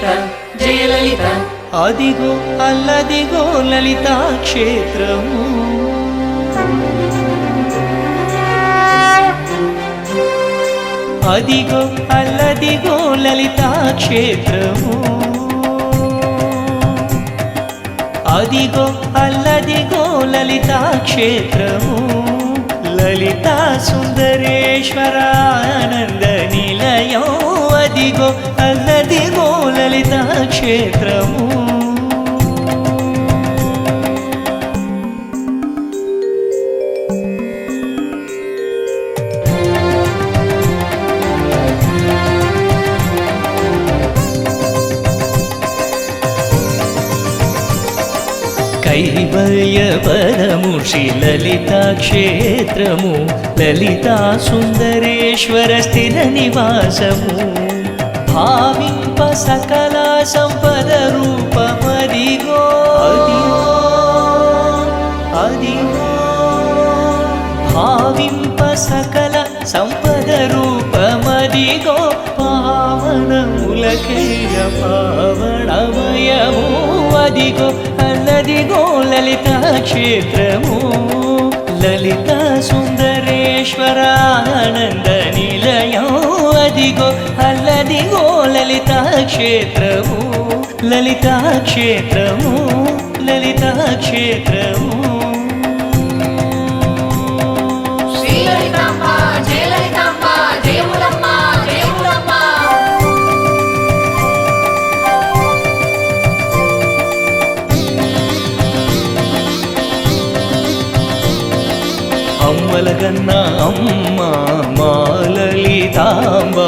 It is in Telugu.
లలిత జయలలిత అదిగో అల్లదిగో లలితా క్షేత్రము. అదిగో అల్లదిగో లలితా క్షేత్రము. అదిగో అల్లదిగో లలితా క్షేత్రము. లలితా సుందరేశ్వరానంద నిలయం. అదిగో అల్ల క్షేత్రము. కైవల్య పదము శ్రీ లలితా లలితా సుందరేశ్వర స్థిర నివాసము. భావింప సకల సంపద రూపమదిగో. అదిగో భావింప సకల సంపద రూపమదిగో. పావనములకేయ పావనమయము అదిగో అన్నదిగో లలిత క్షేత్రము లలిత సుందరేశ్వరానంద నిలయం అల్లదిగో లలిత క్షేత్రము లలిత క్షేత్రము లలిత క్షేత్రము శ్రీ లలితాంబ జయ లలితాంబ జయములమ్మ జయములమ్మ అమ్మల కన్నా అమ్మ మా లలితాంబ.